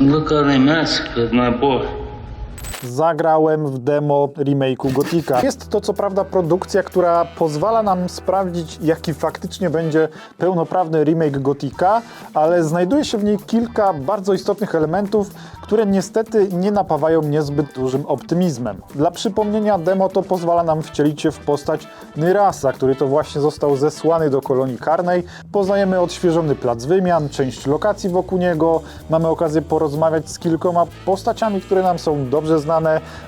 Look on a mask with my boy. Zagrałem w demo remake'u Gotika. Jest to co prawda produkcja, która pozwala nam sprawdzić, jaki faktycznie będzie pełnoprawny remake Gotika, ale znajduje się w niej kilka bardzo istotnych elementów, które niestety nie napawają mnie zbyt dużym optymizmem. Dla przypomnienia, demo to pozwala nam wcielić się w postać Nyrasa, który to właśnie został zesłany do kolonii karnej. Poznajemy odświeżony plac wymian, część lokacji wokół niego, mamy okazję porozmawiać z kilkoma postaciami, które nam są dobrze znane,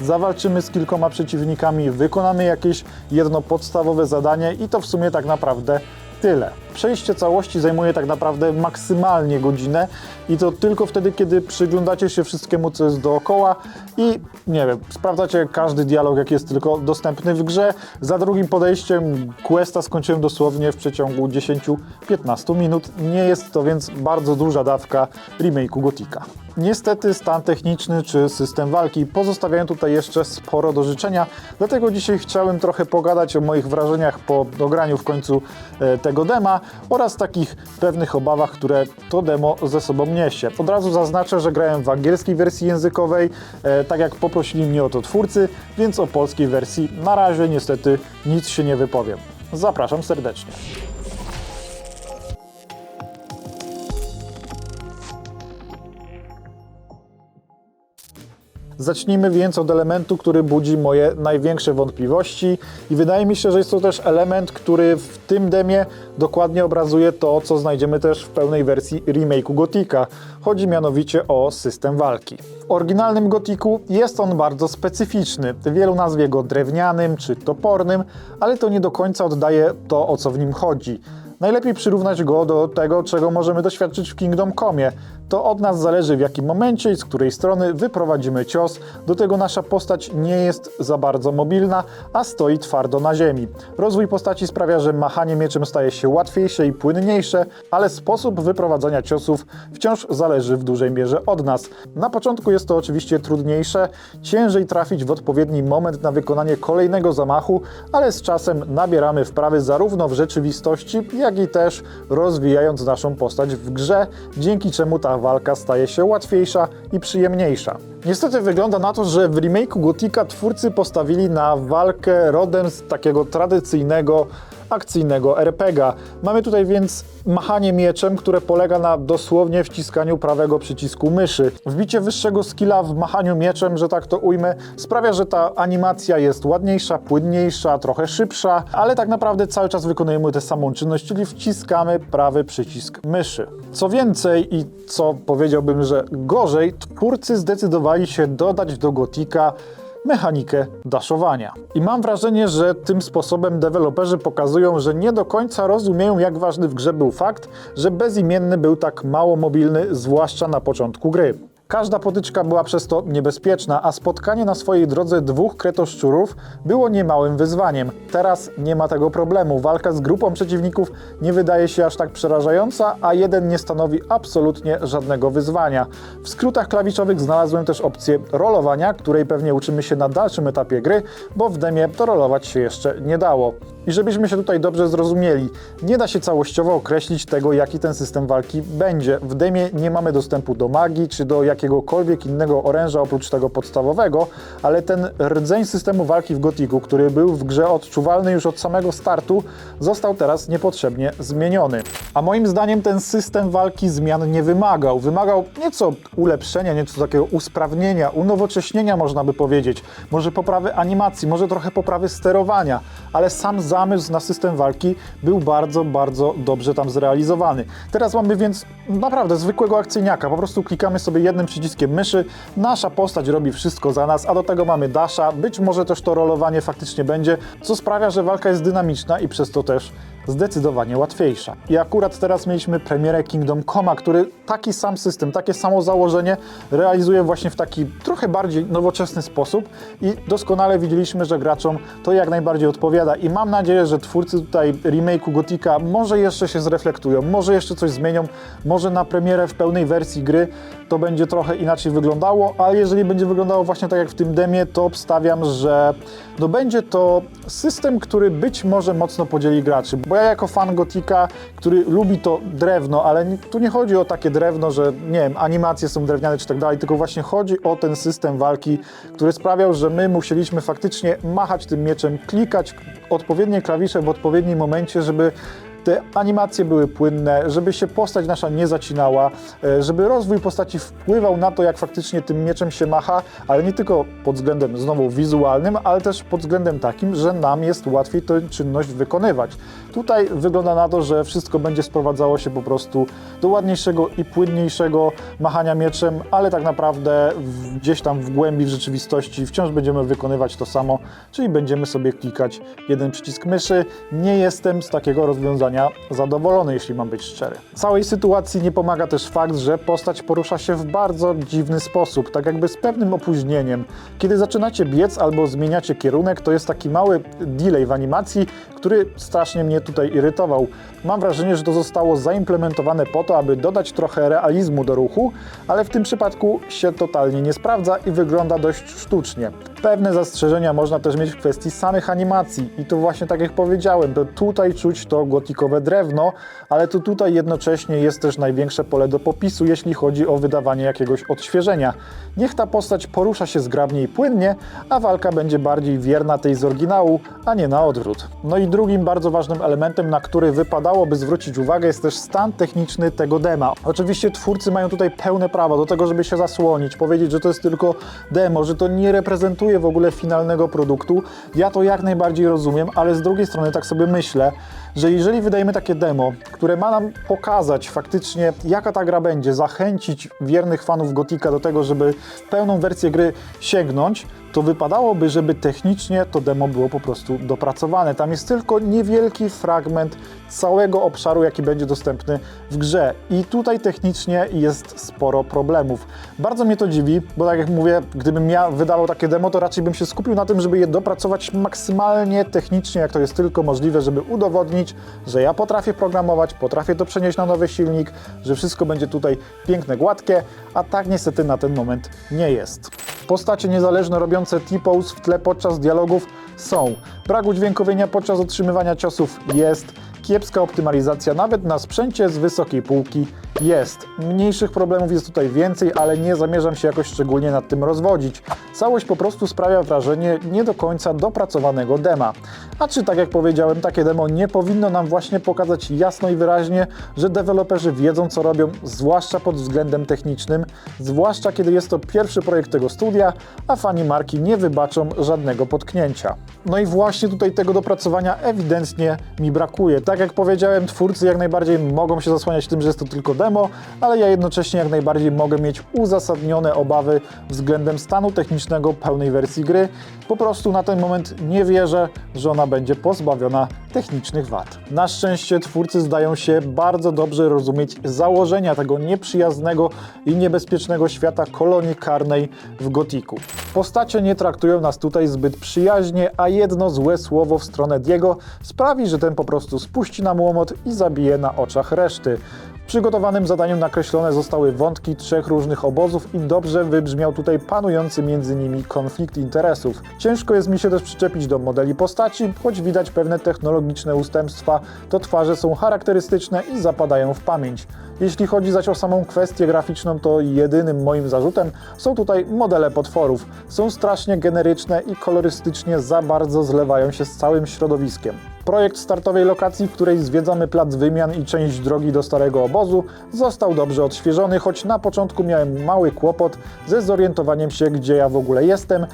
zawalczymy z kilkoma przeciwnikami, wykonamy jakieś jedno podstawowe zadanie i to w sumie tak naprawdę tyle. Przejście całości zajmuje tak naprawdę maksymalnie godzinę i to tylko wtedy, kiedy przyglądacie się wszystkiemu, co jest dookoła i nie wiem, sprawdzacie każdy dialog, jaki jest tylko dostępny w grze. Za drugim podejściem questa skończyłem dosłownie w przeciągu 10-15 minut. Nie jest to więc bardzo duża dawka remake'u Gotika. Niestety stan techniczny czy system walki pozostawiają tutaj jeszcze sporo do życzenia, dlatego dzisiaj chciałem trochę pogadać o moich wrażeniach po dograniu w końcu e, tego dema oraz takich pewnych obawach, które to demo ze sobą niesie. Od razu zaznaczę, że grałem w angielskiej wersji językowej, e, tak jak poprosili mnie o to twórcy, więc o polskiej wersji na razie niestety nic się nie wypowiem. Zapraszam serdecznie. Zacznijmy więc od elementu, który budzi moje największe wątpliwości i wydaje mi się, że jest to też element, który w tym demie dokładnie obrazuje to, co znajdziemy też w pełnej wersji remake'u Gotika. Chodzi mianowicie o system walki. W oryginalnym Gotiku jest on bardzo specyficzny. Wielu nazwie go drewnianym czy topornym, ale to nie do końca oddaje to, o co w nim chodzi. Najlepiej przyrównać go do tego, czego możemy doświadczyć w Kingdom Comie. To od nas zależy w jakim momencie i z której strony wyprowadzimy cios. Do tego nasza postać nie jest za bardzo mobilna, a stoi twardo na ziemi. Rozwój postaci sprawia, że machanie mieczem staje się łatwiejsze i płynniejsze, ale sposób wyprowadzania ciosów wciąż zależy w dużej mierze od nas. Na początku jest to oczywiście trudniejsze, ciężej trafić w odpowiedni moment na wykonanie kolejnego zamachu, ale z czasem nabieramy wprawy zarówno w rzeczywistości, jak i też rozwijając naszą postać w grze, dzięki czemu ta walka staje się łatwiejsza i przyjemniejsza. Niestety wygląda na to, że w remake'u Gotika twórcy postawili na walkę rodem z takiego tradycyjnego akcyjnego RPGa. Mamy tutaj więc machanie mieczem, które polega na dosłownie wciskaniu prawego przycisku myszy. Wbicie wyższego skilla w machaniu mieczem, że tak to ujmę, sprawia, że ta animacja jest ładniejsza, płynniejsza, trochę szybsza, ale tak naprawdę cały czas wykonujemy tę samą czynność, czyli wciskamy prawy przycisk myszy. Co więcej i co powiedziałbym, że gorzej, twórcy zdecydowali się dodać do Gotika mechanikę daszowania. I mam wrażenie, że tym sposobem deweloperzy pokazują, że nie do końca rozumieją, jak ważny w grze był fakt, że bezimienny był tak mało mobilny, zwłaszcza na początku gry. Każda potyczka była przez to niebezpieczna, a spotkanie na swojej drodze dwóch kretoszczurów było niemałym wyzwaniem. Teraz nie ma tego problemu. Walka z grupą przeciwników nie wydaje się aż tak przerażająca, a jeden nie stanowi absolutnie żadnego wyzwania. W skrótach klawiszowych znalazłem też opcję rolowania, której pewnie uczymy się na dalszym etapie gry, bo w demie to rolować się jeszcze nie dało. I żebyśmy się tutaj dobrze zrozumieli, nie da się całościowo określić tego, jaki ten system walki będzie. W demie nie mamy dostępu do magii czy do jakiegokolwiek innego oręża oprócz tego podstawowego, ale ten rdzeń systemu walki w Gotiku, który był w grze odczuwalny już od samego startu, został teraz niepotrzebnie zmieniony. A moim zdaniem ten system walki zmian nie wymagał. Wymagał nieco ulepszenia, nieco takiego usprawnienia, unowocześnienia można by powiedzieć, może poprawy animacji, może trochę poprawy sterowania, ale sam zamysł na system walki był bardzo, bardzo dobrze tam zrealizowany. Teraz mamy więc naprawdę zwykłego akcyjniaka, po prostu klikamy sobie jednym przyciskiem myszy, nasza postać robi wszystko za nas, a do tego mamy dasha, być może też to rolowanie faktycznie będzie, co sprawia, że walka jest dynamiczna i przez to też zdecydowanie łatwiejsza. I akurat teraz mieliśmy premierę Kingdom Coma, który taki sam system, takie samo założenie realizuje właśnie w taki trochę bardziej nowoczesny sposób i doskonale widzieliśmy, że graczom to jak najbardziej odpowiada i mam nadzieję, że twórcy tutaj remake'u Gotika może jeszcze się zreflektują, może jeszcze coś zmienią, może na premierę w pełnej wersji gry to będzie trochę inaczej wyglądało, ale jeżeli będzie wyglądało właśnie tak jak w tym demie, to obstawiam, że no będzie to system, który być może mocno podzieli graczy, bo Ja jako fan Gotika, który lubi to drewno, ale tu nie chodzi o takie drewno, że nie wiem, animacje są drewniane czy tak dalej, tylko właśnie chodzi o ten system walki, który sprawiał, że my musieliśmy faktycznie machać tym mieczem, klikać odpowiednie klawisze w odpowiednim momencie, żeby te animacje były płynne, żeby się postać nasza nie zacinała, e, żeby rozwój postaci wpływał na to, jak faktycznie tym mieczem się macha, ale nie tylko pod względem znowu wizualnym, ale też pod względem takim, że nam jest łatwiej tę czynność wykonywać. Tutaj wygląda na to, że wszystko będzie sprowadzało się po prostu do ładniejszego i płynniejszego machania mieczem, ale tak naprawdę gdzieś tam w głębi w rzeczywistości wciąż będziemy wykonywać to samo, czyli będziemy sobie klikać jeden przycisk myszy. Nie jestem z takiego rozwiązania zadowolony, jeśli mam być szczery. Całej sytuacji nie pomaga też fakt, że postać porusza się w bardzo dziwny sposób, tak jakby z pewnym opóźnieniem. Kiedy zaczynacie biec albo zmieniacie kierunek, to jest taki mały delay w animacji, który strasznie mnie tutaj irytował. Mam wrażenie, że to zostało zaimplementowane po to, aby dodać trochę realizmu do ruchu, ale w tym przypadku się totalnie nie sprawdza i wygląda dość sztucznie. Pewne zastrzeżenia można też mieć w kwestii samych animacji i to właśnie tak jak powiedziałem, to tutaj czuć to gotikowe drewno, ale to tutaj jednocześnie jest też największe pole do popisu, jeśli chodzi o wydawanie jakiegoś odświeżenia. Niech ta postać porusza się zgrabnie i płynnie, a walka będzie bardziej wierna tej z oryginału, a nie na odwrót. No i drugim bardzo ważnym elementem, na który wypadałoby zwrócić uwagę, jest też stan techniczny tego dema. Oczywiście twórcy mają tutaj pełne prawo do tego, żeby się zasłonić, powiedzieć, że to jest tylko demo, że to nie reprezentuje w ogóle finalnego produktu. Ja to jak najbardziej rozumiem, ale z drugiej strony tak sobie myślę, że jeżeli wydajemy takie demo, które ma nam pokazać faktycznie, jaka ta gra będzie, zachęcić wiernych fanów Gotika do tego, żeby pełną wersję gry sięgnąć, to wypadałoby, żeby technicznie to demo było po prostu dopracowane. Tam jest tylko niewielki fragment całego obszaru, jaki będzie dostępny w grze. I tutaj technicznie jest sporo problemów. Bardzo mnie to dziwi, bo tak jak mówię, gdybym ja wydawał takie demo, to raczej bym się skupił na tym, żeby je dopracować maksymalnie technicznie, jak to jest tylko możliwe, żeby udowodnić, że ja potrafię programować, potrafię to przenieść na nowy silnik, że wszystko będzie tutaj piękne, gładkie, a tak niestety na ten moment nie jest. Postacie niezależne robiące T-pose w tle podczas dialogów są. Brak udźwiękowienia podczas otrzymywania ciosów jest. Kiepska optymalizacja nawet na sprzęcie z wysokiej półki jest. Mniejszych problemów jest tutaj więcej, ale nie zamierzam się jakoś szczególnie nad tym rozwodzić. Całość po prostu sprawia wrażenie nie do końca dopracowanego dema. A czy tak jak powiedziałem, takie demo nie powinno nam właśnie pokazać jasno i wyraźnie, że deweloperzy wiedzą co robią, zwłaszcza pod względem technicznym, zwłaszcza kiedy jest to pierwszy projekt tego studia, a fani marki nie wybaczą żadnego potknięcia. No i właśnie tutaj tego dopracowania ewidentnie mi brakuje. Tak jak powiedziałem, twórcy jak najbardziej mogą się zasłaniać tym, że jest to tylko demo, ale ja jednocześnie jak najbardziej mogę mieć uzasadnione obawy względem stanu technicznego pełnej wersji gry. Po prostu na ten moment nie wierzę, że ona będzie pozbawiona technicznych wad. Na szczęście twórcy zdają się bardzo dobrze rozumieć założenia tego nieprzyjaznego i niebezpiecznego świata kolonii karnej w Gotiku. Postacie nie traktują nas tutaj zbyt przyjaźnie, a jedno złe słowo w stronę Diego sprawi, że ten po prostu spuści nam łomot i zabije na oczach reszty. Przygotowanym zadaniu nakreślone zostały wątki trzech różnych obozów i dobrze wybrzmiał tutaj panujący między nimi konflikt interesów. Ciężko jest mi się też przyczepić do modeli postaci, choć widać pewne technologiczne ustępstwa, to twarze są charakterystyczne i zapadają w pamięć. Jeśli chodzi zaś o samą kwestię graficzną, to jedynym moim zarzutem są tutaj modele potworów. Są strasznie generyczne i kolorystycznie za bardzo zlewają się z całym środowiskiem. Projekt startowej lokacji, w której zwiedzamy plac wymian i część drogi do starego obozu, został dobrze odświeżony, choć na początku miałem mały kłopot ze zorientowaniem się, gdzie ja w ogóle jestem.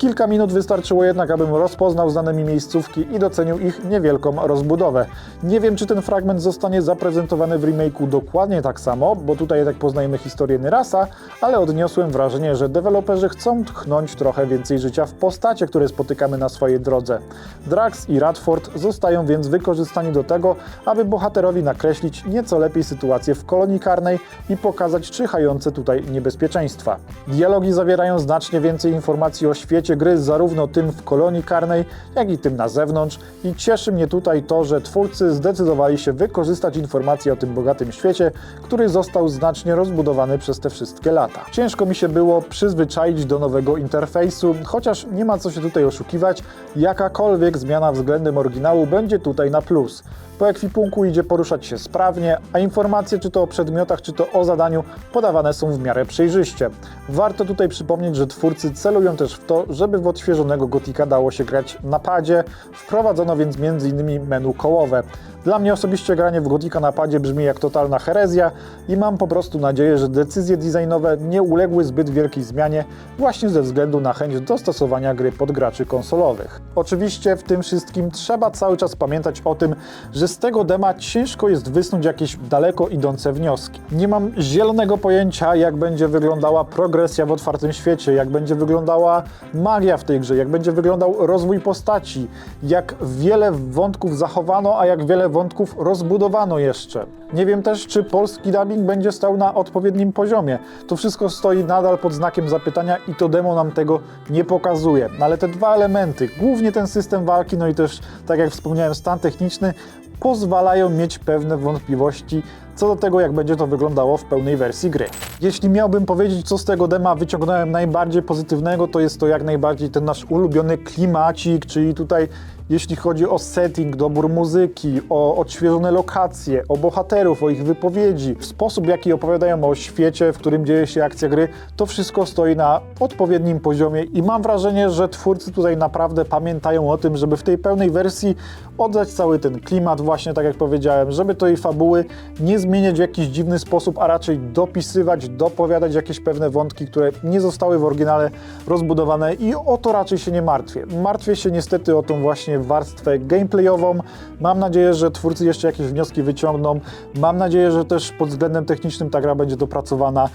Kilka minut wystarczyło jednak, abym rozpoznał znane mi miejscówki i docenił ich niewielką rozbudowę. Nie wiem, czy ten fragment zostanie zaprezentowany w remake'u dokładnie tak samo, bo tutaj jednak poznajemy historię Nyrasa, ale odniosłem wrażenie, że deweloperzy chcą tchnąć trochę więcej życia w postacie, które spotykamy na swojej drodze. Drax i Radford zostają więc wykorzystani do tego, aby bohaterowi nakreślić nieco lepiej sytuację w kolonii karnej i pokazać czyhające tutaj niebezpieczeństwa. Dialogi zawierają znacznie więcej informacji o świecie, świecie gry, zarówno tym w kolonii karnej, jak i tym na zewnątrz. I cieszy mnie tutaj to, że twórcy zdecydowali się wykorzystać informacje o tym bogatym świecie, który został znacznie rozbudowany przez te wszystkie lata. Ciężko mi się było przyzwyczaić do nowego interfejsu, chociaż nie ma co się tutaj oszukiwać, jakakolwiek zmiana względem oryginału będzie tutaj na plus. Po ekwipunku idzie poruszać się sprawnie, a informacje czy to o przedmiotach, czy to o zadaniu podawane są w miarę przejrzyście. Warto tutaj przypomnieć, że twórcy celują też w to, żeby w odświeżonego Gotika dało się grać na padzie, wprowadzono więc m.in. menu kołowe. Dla mnie osobiście granie w Gotika na padzie brzmi jak totalna herezja i mam po prostu nadzieję, że decyzje designowe nie uległy zbyt wielkiej zmianie właśnie ze względu na chęć dostosowania gry pod graczy konsolowych. Oczywiście w tym wszystkim trzeba cały czas pamiętać o tym, że z tego dema ciężko jest wysnuć jakieś daleko idące wnioski. Nie mam zielonego pojęcia, jak będzie wyglądała progresja w otwartym świecie, jak będzie wyglądała magia w tej grze, jak będzie wyglądał rozwój postaci, jak wiele wątków zachowano, a jak wiele wątków rozbudowano jeszcze. Nie wiem też, czy polski dubbing będzie stał na odpowiednim poziomie. To wszystko stoi nadal pod znakiem zapytania i to demo nam tego nie pokazuje. No ale te dwa elementy, głównie ten system walki, no i też, tak jak wspomniałem, stan techniczny, pozwalają mieć pewne wątpliwości co do tego, jak będzie to wyglądało w pełnej wersji gry. Jeśli miałbym powiedzieć, co z tego dema wyciągnąłem najbardziej pozytywnego, to jest to jak najbardziej ten nasz ulubiony klimacik, czyli tutaj jeśli chodzi o setting, dobór muzyki, o odświeżone lokacje, o bohaterów, o ich wypowiedzi, sposób, w jaki opowiadają o świecie, w którym dzieje się akcja gry, to wszystko stoi na odpowiednim poziomie i mam wrażenie, że twórcy tutaj naprawdę pamiętają o tym, żeby w tej pełnej wersji oddać cały ten klimat, właśnie tak jak powiedziałem, żeby tej fabuły nie zmieniać w jakiś dziwny sposób, a raczej dopisywać, dopowiadać jakieś pewne wątki, które nie zostały w oryginale rozbudowane i o to raczej się nie martwię. Martwię się niestety o tą właśnie warstwę gameplayową. Mam nadzieję, że twórcy jeszcze jakieś wnioski wyciągną. Mam nadzieję, że też pod względem technicznym ta gra będzie dopracowana.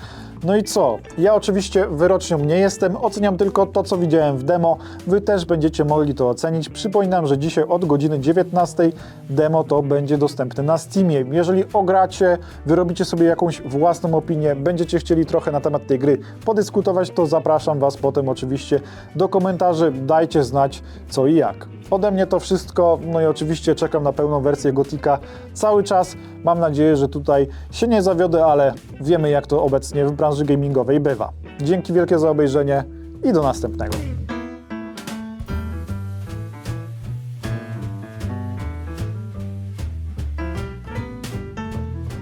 No i co? Ja oczywiście wyrocznią nie jestem, oceniam tylko to, co widziałem w demo. Wy też będziecie mogli to ocenić. Przypominam, że dzisiaj od godziny 19 demo to będzie dostępne na Steamie. Jeżeli ogracie, wyrobicie sobie jakąś własną opinię, będziecie chcieli trochę na temat tej gry podyskutować, to zapraszam Was potem oczywiście do komentarzy. Dajcie znać co i jak. Ode mnie to wszystko, no i oczywiście czekam na pełną wersję Gotika cały czas. Mam nadzieję, że tutaj się nie zawiodę, ale wiemy jak to obecnie w branży gamingowej bywa. Dzięki wielkie za obejrzenie i do następnego.